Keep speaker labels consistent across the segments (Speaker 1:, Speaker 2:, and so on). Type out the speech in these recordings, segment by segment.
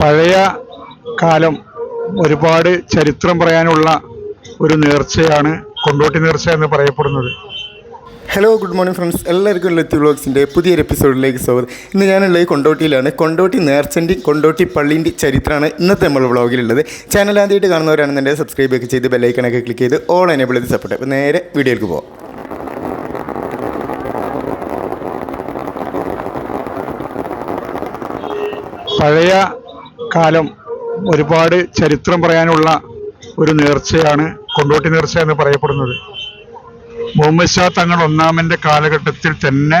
Speaker 1: പഴയ കാലം ഒരുപാട് ചരിത്രം പറയാനുള്ള ഒരു നേർച്ചയാണ് കൊണ്ടോട്ടി നേർച്ച എന്ന് പറയപ്പെടുന്നത്.
Speaker 2: ഹലോ ഗുഡ് മോർണിംഗ് ഫ്രണ്ട്സ് എല്ലാവർക്കും ലത്തി വ്ളോഗ്സിന്റെ പുതിയൊരു എപ്പിസോഡിലേക്ക് സ്വാഗതം. ഇന്ന് ഞാനുള്ളത് കൊണ്ടോട്ടിയിലാണ്. കൊണ്ടോട്ടി നേർച്ചന്റെ കൊണ്ടോട്ടി പള്ളീന്റെ ചരിത്രമാണ് ഇന്നത്തെ നമ്മൾ വ്ളോഗിലുള്ളത് ചാനൽ ആദ്യമായിട്ട് കാണുന്നവരാണെന്നുണ്ടെങ്കിൽ സബ്സ്ക്രൈബ് ഒക്കെ ചെയ്ത് ബെല്ലൈക്കണൊക്കെ ക്ലിക്ക് ചെയ്ത് ഓൾ എനേബിൾ ചെയ്ത് സപ്പോർട്ട് അപ്പോൾ നേരെ വീഡിയോയിലേക്ക് പോകാം
Speaker 1: പഴയ കാലം ഒരുപാട് ചരിത്രം പറയാനുള്ള ഒരു നേർച്ചയാണ് കൊണ്ടോട്ടി നേർച്ച എന്ന് പറയപ്പെടുന്നത്. മുഹമ്മദ് ഷാ തങ്ങൾ ഒന്നാമന്റെ കാലഘട്ടത്തിൽ തന്നെ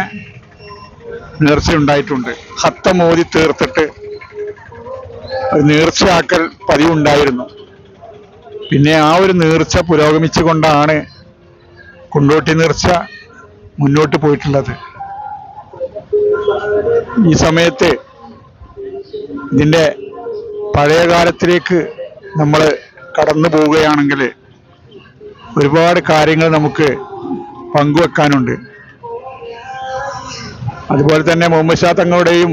Speaker 1: നേർച്ച ഉണ്ടായിട്ടുണ്ട് ഹത്ത മോദി തീർത്തിട്ട് നേർച്ചയാക്കൽ പതിവുണ്ടായിരുന്നു. പിന്നെ ആ ഒരു നേർച്ച പുരോഗമിച്ചുകൊണ്ടാണ് കൊണ്ടോട്ടി നേർച്ച മുന്നോട്ട് പോയിട്ടുള്ളത്. ഈ സമയത്ത് ഇതിന്റെ പഴയ കാലത്തിലേക്ക് നമ്മൾ കടന്നു പോവുകയാണെങ്കിൽ ഒരുപാട് കാര്യങ്ങൾ നമുക്ക് പങ്കുവെക്കാനുണ്ട്. അതുപോലെ തന്നെ മുഹമ്മദ് ഷാ തങ്ങളുടെയും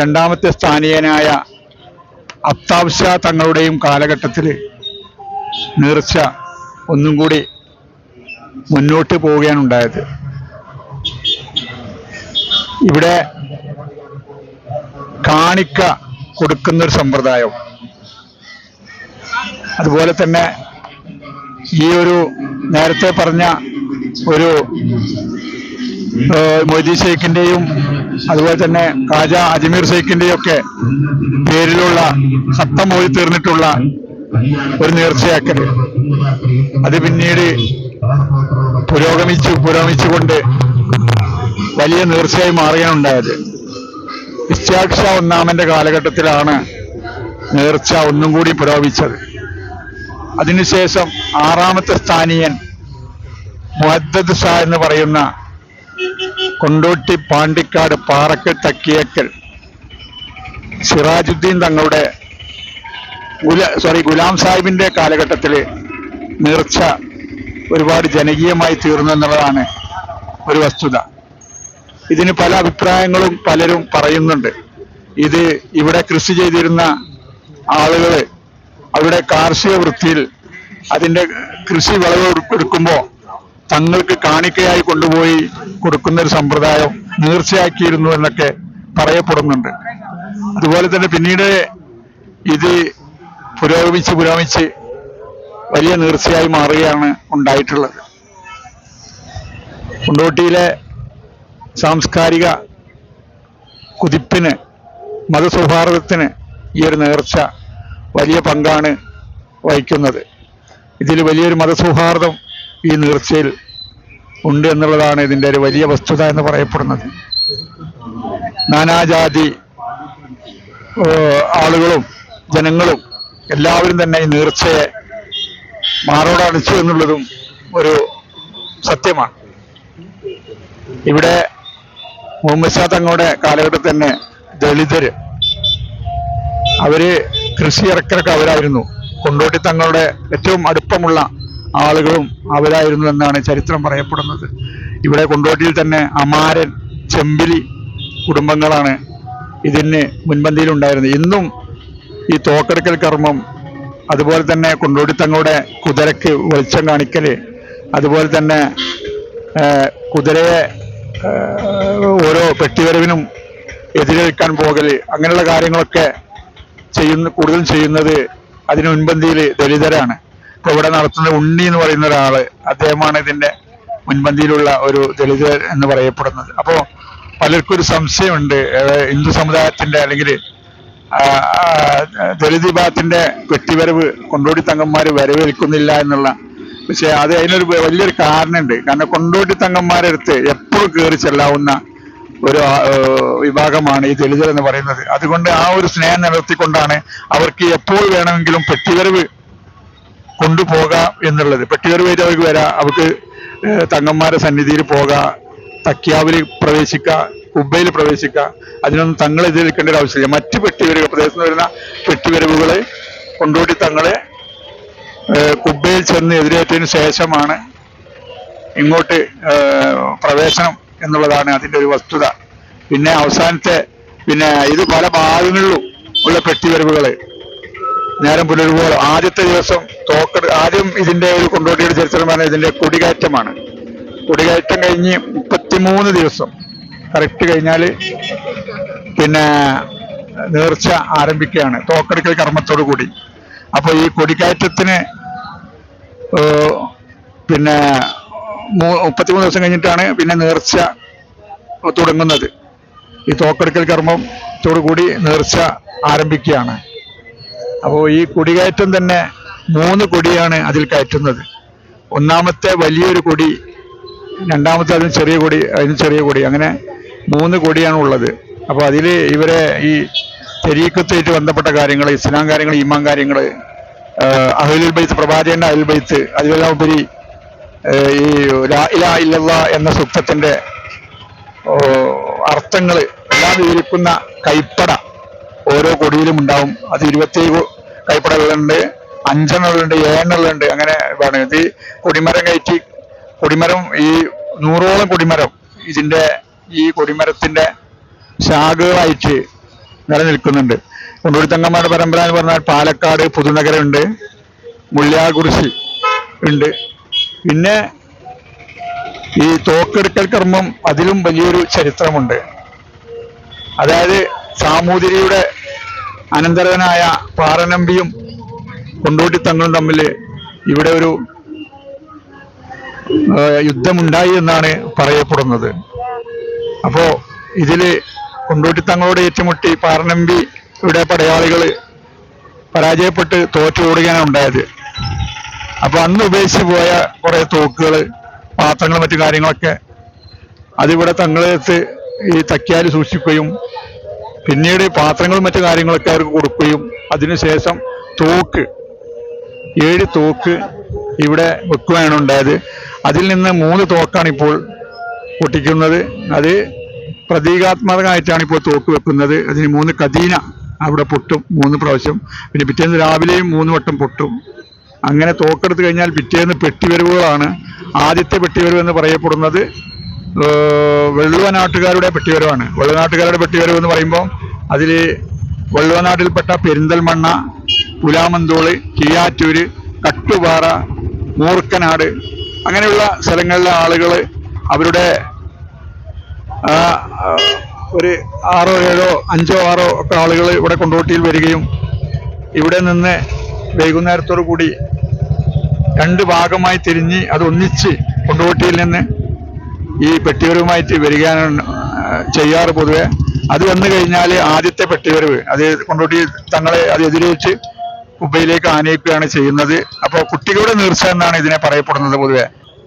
Speaker 1: രണ്ടാമത്തെ സ്ഥാനീയനായ അഫ്താബ് ഷാ തങ്ങളുടെയും കാലഘട്ടത്തിൽ നേർച്ച ഒന്നും കൂടി മുന്നോട്ട് പോവുകയാണ് ഉണ്ടായത്. ഇവിടെ കാണിക്ക കൊടുക്കുന്ന ഒരു സമ്പ്രദായം. അതുപോലെ തന്നെ ഈ ഒരു നേരത്തെ പറഞ്ഞ ഒരു മൊയ്തീ ഷെയ്ഖിന്റെയും അതുപോലെ തന്നെ ഖാജ അജ്മീർ ഷെയ്ഖിന്റെയും ഒക്കെ പേരിലുള്ള ഹത്തം മൊഴി തീർന്നിട്ടുള്ള ഒരു നേർച്ചയാക്കൽ അത് പിന്നീട് പുരോഗമിച്ചു പുരോഗമിച്ചുകൊണ്ട് വലിയ നേർച്ചയായി മാറുകയാണ് ഉണ്ടായത്. ഇസ്ഹാഖ് ഷാ ഒന്നാമന്റെ കാലഘട്ടത്തിലാണ് നേർച്ച ഒന്നും കൂടി പുരോഗമിച്ചത്. അതിനുശേഷം ആറാമത്തെ സ്ഥാനീയൻ മുഹദ്ദദ് ഷാ എന്ന് പറയുന്ന കൊണ്ടോട്ടി പാണ്ടിക്കാട് പാറക്കൽ തക്കിയക്കൽ സിറാജുദ്ദീൻ തങ്ങളുടെ ഗുല സോറി ഗുലാം സാഹിബിന്റെ കാലഘട്ടത്തിൽ നേർച്ച ഒരുപാട് ജനകീയമായി തീർന്നു എന്നുള്ളതാണ് ഒരു വസ്തുത. ഇതിന് പല അഭിപ്രായങ്ങളും പലരും പറയുന്നുണ്ട്. ഇത് ഇവിടെ കൃഷി ചെയ്തിരുന്ന ആളുകൾ അവരുടെ കാർഷിക വൃത്തിയിൽ അതിന്റെ കൃഷി വിളവ് എടുക്കുമ്പോൾ തങ്ങൾക്ക് കാണിക്കയായി കൊണ്ടുപോയി കൊടുക്കുന്ന ഒരു സമ്പ്രദായം നേർച്ചയാക്കിയിരുന്നു എന്നൊക്കെ പറയപ്പെടുന്നുണ്ട്. അതുപോലെ തന്നെ പിന്നീട് ഇത് പുരോഗമിച്ച് പുരോഗമിച്ച് വലിയ നേർച്ചയായി മാറുകയാണ് ഉണ്ടായിട്ടുള്ളത്. കൊണ്ടോട്ടിയിലെ സാംസ്കാരിക കുതിപ്പിന് മതസൗഹാർദ്ദത്തിന് ഈ ഒരു നേർച്ച വലിയ പങ്കാണ് വഹിക്കുന്നത്. ഇതിൽ വലിയൊരു മതസൗഹാർദ്ദം ഈ നേർച്ചയിൽ ഉണ്ട് എന്നുള്ളതാണ് ഇതിന്റെ ഒരു വലിയ വസ്തുത എന്ന് പറയപ്പെടുന്നത്. നാനാജാതി ആളുകളും ജനങ്ങളും എല്ലാവരും തന്നെ ഈ നേർച്ചയെ മാറോടണിച്ചു എന്നുള്ളതും ഒരു സത്യമാണ്. ഇവിടെ മുഹമ്മദ് കാലഘട്ടത്തിൽ തന്നെ ദളിതര് അവർ കൃഷി ഇറക്കലൊക്കെ അവരായിരുന്നു. കൊണ്ടോട്ടി തങ്ങളുടെ ഏറ്റവും അടുപ്പമുള്ള ആളുകളും അവരായിരുന്നു എന്നാണ് ചരിത്രം പറയപ്പെടുന്നത്. ഇവിടെ കൊണ്ടോട്ടിയിൽ തന്നെ അമാരൻ ചെമ്പിലി കുടുംബങ്ങളാണ് ഇതിന് മുൻപന്തിയിലുണ്ടായിരുന്നത്. ഇന്നും ഈ തോക്കെടുക്കൽ കർമ്മം അതുപോലെ തന്നെ കൊണ്ടോട്ടി തങ്ങളുടെ കുതിരക്ക് വെളിച്ചം കാണിക്കൽ അതുപോലെ തന്നെ കുതിരയെ ഓരോ പെട്ടിവരവിനും എതിരേൽക്കാൻ പോകൽ അങ്ങനെയുള്ള കാര്യങ്ങളൊക്കെ ചെയ്യുന്ന കൂടുതലും ചെയ്യുന്നത് അതിന് മുൻപന്തിയിൽ ദളിതരാണ് ഇപ്പൊ ഇവിടെ നടത്തുന്ന ഉണ്ണി എന്ന് പറയുന്ന ഒരാൾ അദ്ദേഹമാണ് ഇതിന്റെ മുൻപന്തിയിലുള്ള ഒരു ദളിതർ എന്ന് പറയപ്പെടുന്നത്. അപ്പോ പലർക്കും ഒരു സംശയമുണ്ട് ഹിന്ദു സമുദായത്തിന്റെ അല്ലെങ്കിൽ ദളിത് വിഭാഗത്തിന്റെ വെട്ടിവരവ് കൊണ്ടോടി തങ്ങന്മാര് വരവേൽക്കുന്നില്ല എന്നുള്ള പക്ഷേ അത് അതിനൊരു വലിയൊരു കാരണമുണ്ട്. കാരണം കൊണ്ടോട്ടി തങ്ങന്മാരുടെ കേറി കയറി ചെല്ലാവുന്ന ഒരു വിഭാഗമാണ് ഈ ദളിതർ എന്ന് പറയുന്നത്. അതുകൊണ്ട് ആ ഒരു സ്നേഹം നിലനിർത്തിക്കൊണ്ടാണ് അവർക്ക് എപ്പോൾ വേണമെങ്കിലും പെട്ടിവരവ് കൊണ്ടുപോകാം എന്നുള്ളത്. പെട്ടിവരവായിട്ട് അവർക്ക് വരാം. അവർക്ക് തങ്ങന്മാരെ സന്നിധിയിൽ പോകാം തക്കിയാവിൽ പ്രവേശിക്കാം കുബ്ബയിൽ പ്രവേശിക്കാം. അതിനൊന്നും തങ്ങൾ എതിരേൽക്കേണ്ട ഒരു ആവശ്യമില്ല. മറ്റ് പെട്ടിവരവ് പ്രദേശത്ത് വരുന്ന പെട്ടിവരവുകളെ കൊണ്ടുപോയി തങ്ങളെ കുബയിൽ ചെന്ന് എതിരേറ്റതിന് ശേഷമാണ് ഇങ്ങോട്ട് പ്രവേശനം എന്നുള്ളതാണ് അതിന്റെ ഒരു വസ്തുത. പിന്നെ അവസാനത്തെ പിന്നെ ഇത് പല ഭാഗങ്ങളിലും ഉള്ള പെട്ടിവരവുകൾ. നേരം പുലരുമ്പോൾ ആദ്യത്തെ ദിവസം തോക്കർ ആദ്യം ഇതിന്റെ ഒരു കൊണ്ടോട്ടിയുടെ ചരിത്രമാണ് ഇതിന്റെ കൊടികയറ്റമാണ്. കൊടികയറ്റം കഴിഞ്ഞ് മുപ്പത്തിമൂന്ന് ദിവസം. കറക്റ്റ് കഴിഞ്ഞാൽ പിന്നെ നേർച്ച ആരംഭിക്കുകയാണ് തോക്കെടുക്കൽ കർമ്മത്തോടു കൂടി. അപ്പൊ ഈ കൊടിക്കയറ്റത്തിന് പിന്നെ മുപ്പത്തിമൂന്ന് ദിവസം കഴിഞ്ഞിട്ടാണ് പിന്നെ നേർച്ച തുടങ്ങുന്നത്. ഈ തോക്കെടുക്കൽ കർമ്മത്തോടു കൂടി നേർച്ച ആരംഭിക്കുകയാണ്. അപ്പോൾ ഈ കൊടികയറ്റം തന്നെ മൂന്ന് കൊടിയാണ് അതിൽ കയറ്റുന്നത്. ഒന്നാമത്തെ വലിയൊരു കൊടി രണ്ടാമത്തെ അതിന് ചെറിയ കൊടി അതിന് ചെറിയ കൊടി അങ്ങനെ മൂന്ന് കൊടിയാണ് ഉള്ളത്. അപ്പോൾ അതിൽ ഇവരെ ഈ തെരീക്കത്തുമായിട്ട് ബന്ധപ്പെട്ട കാര്യങ്ങൾ ഇസ്ലാം കാര്യങ്ങൾ ഈമാൻ കാര്യങ്ങൾ അഹ്ലുൽ ബൈത്ത് പ്രവാചകന്റെ അഹ്ലുൽ ബൈത്ത് അതിലെല്ലാം ഉപരി ഈ ലാ ഇലാ ഇല്ലല്ലാ എന്ന സുക്തത്തിന്റെ അർത്ഥങ്ങൾ എല്ലാം വിവരിക്കുന്ന കൈപ്പട ഓരോ കൊടിയിലും ഉണ്ടാവും. അത് ഇരുപത്തേഴ് കൈപ്പടകളുണ്ട് അഞ്ചെണ്ണങ്ങളുണ്ട് ഉണ്ട് അങ്ങനെ ഇതാണ് ഇത് കൊടിമരം കയറ്റി കൊടിമരം ഈ നൂറോളം കൊടിമരം ഇതിന്റെ ഈ കൊടിമരത്തിന്റെ ശാഖകളായിട്ട് നിലനിൽക്കുന്നുണ്ട്. കൊണ്ടൂരി തങ്ങന്മാരുടെ പരമ്പര എന്ന് പറഞ്ഞാൽ പാലക്കാട് പുതുനഗരമുണ്ട് മുള്ളിയാകുറിശി ഉണ്ട്. പിന്നെ ഈ തോക്കെടുക്കൽ കർമ്മം അതിലും വലിയൊരു ചരിത്രമുണ്ട്. അതായത് സാമൂതിരിയുടെ അനന്തരവനായ പാറനമ്പിയും കൊണ്ടോട്ടി തങ്ങളും തമ്മിൽ ഇവിടെ ഒരു യുദ്ധമുണ്ടായി എന്നാണ് പറയപ്പെടുന്നത്. അപ്പോ ഇതിൽ കൊണ്ടോട്ടി തങ്ങളോട് ഏറ്റുമുട്ടി പാറനമ്പി ഇവിടെ പടയാളികൾ പരാജയപ്പെട്ട് തോറ്റു ഓടുകയാണ് ഉണ്ടായത്. അപ്പൊ അന്ന് ഉപേക്ഷിച്ച് പോയ കുറെ തോക്കുകൾ പാത്രങ്ങൾ മറ്റു കാര്യങ്ങളൊക്കെ അതിവിടെ തങ്ങളെടുത്ത് ഈ തക്കിയാൽ സൂക്ഷിക്കുകയും പിന്നീട് പാത്രങ്ങളും മറ്റു കാര്യങ്ങളൊക്കെ അവർക്ക് കൊടുക്കുകയും അതിനുശേഷം തോക്ക് ഏഴ് തോക്ക് ഇവിടെ വെക്കുകയാണ് ഉണ്ടായത്. അതിൽ നിന്ന് മൂന്ന് തോക്കാണ് ഇപ്പോൾ പൊട്ടിക്കുന്നത്. അത് പ്രതീകാത്മകമായിട്ടാണ് ഇപ്പോൾ തോക്ക് വെക്കുന്നത്. അതിന് മൂന്ന് കദീന അവിടെ പൊട്ടും മൂന്ന് പ്രാവശ്യം. പിന്നെ പിറ്റേന്ന് രാവിലെയും മൂന്ന് വട്ടം പൊട്ടും. അങ്ങനെ തോക്കെടുത്തു കഴിഞ്ഞാൽ പിറ്റേന്ന് പെട്ടിവരവുകളാണ് ആദ്യത്തെ പെട്ടിവരവ് എന്ന് പറയപ്പെടുന്നത്. വെള്ളുവനാട്ടുകാരുടെ പെട്ടിവരവാണ്. വെള്ളുവനാട്ടുകാരുടെ പെട്ടിവരവ് എന്ന് പറയുമ്പോൾ അതിൽ വെള്ളുവനാട്ടിൽപ്പെട്ട പെരിന്തൽമണ്ണ പുലാമന്തോൾ കീയാറ്റൂര് കട്ടുപാറ മൂർക്കനാട് അങ്ങനെയുള്ള സ്ഥലങ്ങളിലെ ആളുകൾ അവരുടെ ഒരു ആറോ ഏഴോ അഞ്ചോ ആറോ ഒക്കെ ആളുകൾ ഇവിടെ കൊണ്ടോട്ടിയിൽ വരികയും ഇവിടെ നിന്ന് വൈകുന്നേരത്തോടു കൂടി രണ്ട് ഭാഗമായി തിരിഞ്ഞ് അത് ഒന്നിച്ച് കൊണ്ടുപോട്ടിയിൽ നിന്ന് ഈ പെട്ടിവരവുമായിട്ട് വരികയാണ് ചെയ്യാറ് പൊതുവെ. അത് വന്നു കഴിഞ്ഞാൽ ആദ്യത്തെ പെട്ടിവരവ് അത് കൊണ്ടുപോട്ടി തങ്ങളെ അത് എതിരേറ്റ് കുബയിലേക്ക് ആനയിക്കുകയാണ് ചെയ്യുന്നത്. അപ്പോൾ കുട്ടികളുടെ നീർച്ച എന്നാണ് ഇതിനെ പറയപ്പെടുന്നത് പൊതുവെ.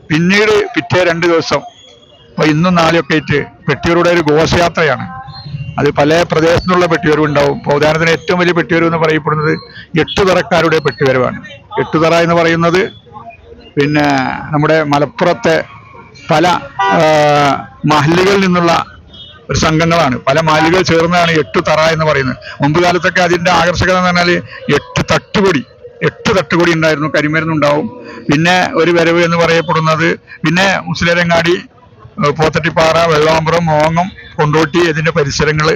Speaker 1: പിന്നീട് പിറ്റേ രണ്ട് ദിവസം അപ്പൊ ഇന്നും നാളെയൊക്കെ ആയിട്ട് പെട്ടിയൂരുടെ ഒരു ഘോഷയാത്രയാണ്. അത് പല പ്രദേശത്തുള്ള പെട്ടിവരവുണ്ടാവും ഉദാഹരണത്തിന് ഏറ്റവും വലിയ പെട്ടിവരവ് എന്ന് പറയപ്പെടുന്നത് എട്ടുതറക്കാരുടെ പെട്ടിവരവാണ്. എട്ടുതറ എന്ന് പറയുന്നത് പിന്നെ നമ്മുടെ മലപ്പുറത്തെ പല മഹല്ലുകളിൽ നിന്നുള്ള ഒരു സംഘങ്ങളാണ്. പല മാലികൾ ചേർന്നതാണ് എട്ടു തറ എന്ന് പറയുന്നത്. മുമ്പ് കാലത്തൊക്കെ അതിന്റെ ആകർഷകത എന്ന് പറഞ്ഞാൽ എട്ട് തട്ടുകൊടി എട്ട് തട്ടുകൊടി ഉണ്ടായിരുന്നു. കരിമരുന്നുണ്ടാവും. പിന്നെ ഒരു വരവ് എന്ന് പറയപ്പെടുന്നത് പിന്നെ മുസ്ലിരങ്ങാടി പോത്തട്ടിപ്പാറ വെള്ളാമ്പുറം മോങ്ങം കൊണ്ടോട്ടി അതിന്റെ പരിസരങ്ങൾ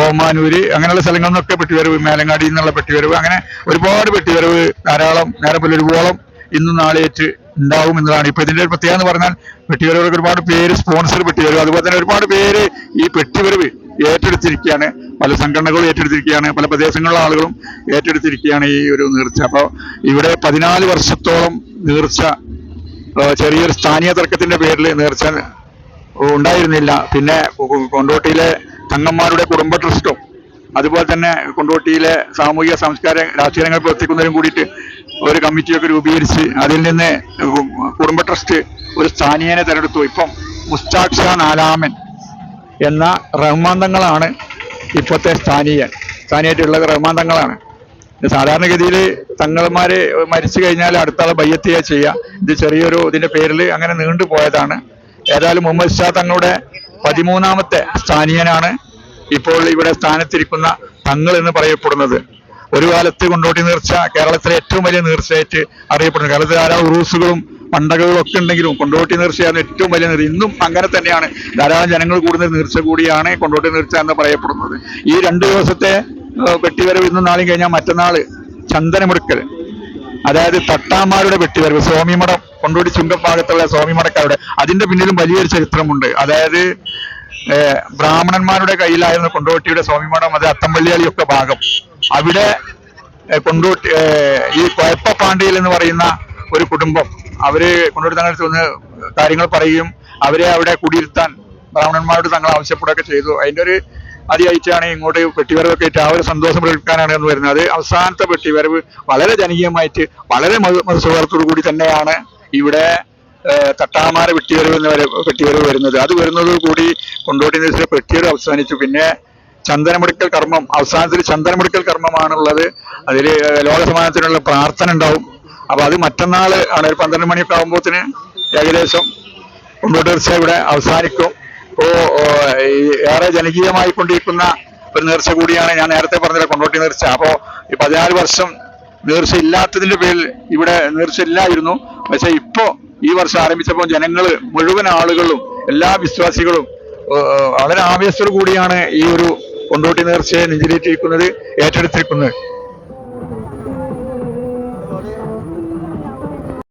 Speaker 1: ഓമാനൂര് അങ്ങനെയുള്ള സ്ഥലങ്ങളിൽ നിന്നൊക്കെ പെട്ടിവരവ് മേലങ്ങാടി നിന്നുള്ള പെട്ടിവരവ് അങ്ങനെ ഒരുപാട് പെട്ടിവരവ് ധാരാളം നേരെ ഒരുപോളം ഇന്നും നാളെയേറ്റ് ഉണ്ടാവും എന്നതാണ്. ഇപ്പൊ ഇതിന്റെ ഒരു പ്രത്യേകത എന്ന് പറഞ്ഞാൽ പെട്ടിവരവർക്ക് ഒരുപാട് പേര് സ്പോൺസർ പെട്ടിവരവ് അതുപോലെ തന്നെ ഒരുപാട് പേര് ഈ പെട്ടിവരവ് ഏറ്റെടുത്തിരിക്കുകയാണ്. പല സംഘടനകളും ഏറ്റെടുത്തിരിക്കുകയാണ് പല പ്രദേശങ്ങളിലെ ആളുകളും ഏറ്റെടുത്തിരിക്കുകയാണ് ഈ ഒരു നീർച്ച. അപ്പോൾ ഇവിടെ പതിനാല് വർഷത്തോളം നീർച്ച ചെറിയൊരു സ്ഥാനീയ തർക്കത്തിന്റെ പേരിൽ നേർച്ച ഉണ്ടായിരുന്നില്ല. പിന്നെ കൊണ്ടോട്ടിയിലെ തങ്ങന്മാരുടെ കുടുംബ ട്രസ്റ്റും അതുപോലെ തന്നെ കൊണ്ടോട്ടിയിലെ സാമൂഹിക സംസ്കാര രാഷ്ട്രീയ രംഗത്ത് പ്രവർത്തിക്കുന്നവരും കൂടിയിട്ട് ഒരു കമ്മിറ്റിയൊക്കെ രൂപീകരിച്ച് അതിൽ നിന്ന് കുടുംബ ട്രസ്റ്റ് ഒരു സ്ഥാനീയനെ തെരഞ്ഞെടുത്തു. ഇപ്പം മുസ്താഖ് ഷാ നാലാമൻ എന്ന റഹ്മാൻ തങ്ങളാണ് ഇപ്പോഴത്തെ സ്ഥാനീയൻ. സ്ഥാനീയായിട്ടുള്ളത് റഹ്മാൻ തങ്ങളാണ് സാധാരണഗതിയിൽ തങ്ങൾമാർ മരിച്ചു കഴിഞ്ഞാൽ അടുത്താളെ ബയ്യത്തിയാ ചെയ്യുക. ഇത് ചെറിയൊരു ഇതിന്റെ പേരിൽ അങ്ങനെ നീണ്ടു പോയതാണ് ഏതായാലും മുഹമ്മദ് ഷാ തങ്ങളുടെ പതിമൂന്നാമത്തെ സ്ഥാനീയനാണ്. ഇപ്പോൾ ഇവിടെ സ്ഥാനത്തിരിക്കുന്ന തങ്ങൾ എന്ന് പറയപ്പെടുന്നത്. ഒരു കാലത്ത് കൊണ്ടോട്ടി നീർച്ച കേരളത്തിലെ ഏറ്റവും വലിയ നീർച്ചയായിട്ട് അറിയപ്പെടുന്നു. കേരളത്തിൽ ധാരാളം ഉറൂസുകളും പണ്ടകകളും ഒക്കെ ഉണ്ടെങ്കിലും കൊണ്ടോട്ടി നീർച്ചയാണ് ഏറ്റവും വലിയ നീർച്ച. ഇന്നും അങ്ങനെ തന്നെയാണ്. ധാരാളം ജനങ്ങൾ കൂടുന്ന നീർച്ച കൂടിയാണ് കൊണ്ടോട്ടി നീർച്ച എന്ന് പറയപ്പെടുന്നത്. ഈ രണ്ട് ദിവസത്തെ വെട്ടിവരവ് ഇന്നും നാളെയും കഴിഞ്ഞാൽ മറ്റന്നാൾ ചന്ദനമെടുക്കൽ. അതായത് തട്ടാമാരുടെ വെട്ടിവരവ് സ്വാമിമഠം. കൊണ്ടോടി ചുങ്കം ഭാഗത്തുള്ള സ്വാമിമഠക്കാരുടെ അതിന്റെ പിന്നിലും വലിയൊരു ചരിത്രമുണ്ട്. അതായത് ബ്രാഹ്മണന്മാരുടെ കയ്യിലായിരുന്നു കൊണ്ടോട്ടിയുടെ സ്വാമിമഠം അത് അത്തമ്പള്ളിയാളിയൊക്കെ ഭാഗം. അവിടെ കൊണ്ടോട്ടി ഈ കൊഴപ്പ പാണ്ഡ്യയിൽ എന്ന് പറയുന്ന ഒരു കുടുംബം. അവർ കൊണ്ടോട്ടി തങ്ങളുടെ ചെന്ന് കാര്യങ്ങൾ പറയുകയും അവരെ അവിടെ കുടിയിരുത്താൻ ബ്രാഹ്മണന്മാരോട് തങ്ങൾ ആവശ്യപ്പെടുകയൊക്കെ ചെയ്തു. അതിന്റെ ഒരു അതിയായിട്ടാണ് ഇങ്ങോട്ട് വെട്ടിവരവൊക്കെ ആയിട്ട് ആ ഒരു സന്തോഷം പ്രകടിപ്പിക്കാനാണ് എന്ന് വരുന്നത്. അവസാനത്തെ വെട്ടിവരവ് വളരെ ജനകീയമായിട്ട് വളരെ മത മതസൗഹാർദ്ദത്തോടു കൂടി തന്നെയാണ് ഇവിടെ തട്ടാമാര വെട്ടിവരവ് എന്ന് വരെ വരുന്നത്. അത് വരുന്നത് കൂടി കൊണ്ടോട്ടി ന്യൂസിലെ വെട്ടിയൊരു അവസാനിച്ചു. പിന്നെ ചന്ദനമെടുക്കൽ കർമ്മം അവസാനത്തിൽ ചന്ദനമെടുക്കൽ കർമ്മമാണുള്ളത്. അതിൽ ലോകസമാനത്തിനുള്ള പ്രാർത്ഥന ഉണ്ടാവും. അപ്പൊ അത് മറ്റന്നാൾ ആണ് ഒരു പന്ത്രണ്ട് മണിയൊക്കെ ആകുമ്പോഴത്തിന് ഏകദേശം കൊണ്ടോട്ടി നേർച്ച ഇവിടെ അവസാനിക്കും. ഇപ്പോൾ ഏറെ ജനകീയമായി കൊണ്ടിരിക്കുന്ന ഒരു നേർച്ച കൂടിയാണ് ഞാൻ നേരത്തെ പറഞ്ഞത് കൊണ്ടോട്ടി നേർച്ച. അപ്പോൾ ഈ പതിനാല് വർഷം നേർച്ച ഇല്ലാത്തതിന്റെ പേരിൽ ഇവിടെ നേർച്ച ഇല്ലായിരുന്നു. പക്ഷെ ഇപ്പോ ഈ വർഷം ആരംഭിച്ചപ്പോൾ ജനങ്ങൾ മുഴുവൻ ആളുകളും എല്ലാ വിശ്വാസികളും വളരെ ആവേശത്തോടു കൂടിയാണ് ഈ ഒരു കൊണ്ടോട്ടി നേർച്ചയെ നെഞ്ചിലേറ്റിരിക്കുന്നത് ഏറ്റെടുത്തിരിക്കുന്നത്.